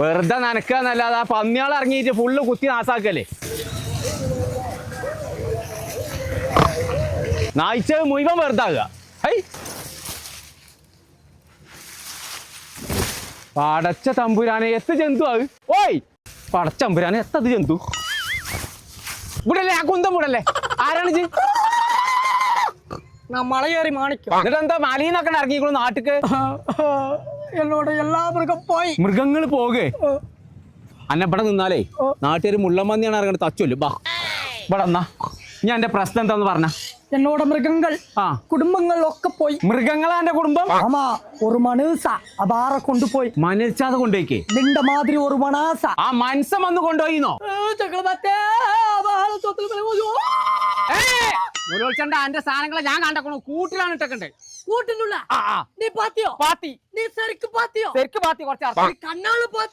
വെറുതെ നനക്കാന്നല്ലാതെ ആ പന്നിയാൾ ഇറങ്ങിയിട്ട് ഫുള്ള് കുത്തി നാസാക്കല്ലേ? നായിച്ചത് മുഴുവൻ വെറുതാകുക. ഐ പടച്ച തമ്പുരാനെ എത്ര ജന്തു ആകു ഓയ്. പടച്ച തമ്പുരാനെ എത്തത് ജന്തു? ഇവിടല്ലേ ആ കുന്തം ഇവിടല്ലേ? ആരാണ് ജി നമ്മളെ കയറി മാണിക്കും. എന്നിട്ട് എന്താ മലയിൽ നിന്നൊക്കെ നാട്ടിക്ക്? എന്നോട് എല്ലാ മൃഗം പോയി. മൃഗങ്ങൾ പോകേ. അന്നപ്പടെ നിന്നാലേ നാട്ടുകാർ മുള്ളമ്മന്നിയാണ് ഇറങ്ങുന്നത് തച്ചുല്ലോ. ബാ. ഇവിടെ എന്നാ ഞാൻ എന്റെ പ്രശ്നം എന്താന്ന് പറഞ്ഞ? എന്നോട് മൃഗങ്ങൾ കുടുംബങ്ങൾ ഒക്കെ പോയി. മൃഗങ്ങളാ എന്റെ കുടുംബം? ആമാ ഒരു മനുസ അതാറെ കൊണ്ടുപോയി. മനസ്സാതെ കൊണ്ടുപോയിക്കേ. നിന്റെ മാതിരി ഒരു മണാസ. ആ മനസ്സം വന്ന് കൊണ്ടുപോയിന്നോ? ചക്രവർത്തേ മുലോച്ചണ്ട എന്റെ സാധനങ്ങളെ ഞാൻ കണ്ടക്കണു. കൂട്ടിലാണ് ഇട്ടക്കണ്ടേ. കൂട്ടിലുള്ള ആ ആ. നീ പാത്തിയോ? പാത്തി. നീ ശരിക്ക് പാത്തിയോ? ശരിക്ക് പാത്തി കുറച്ച് കണ്ണാൾ പാത്തി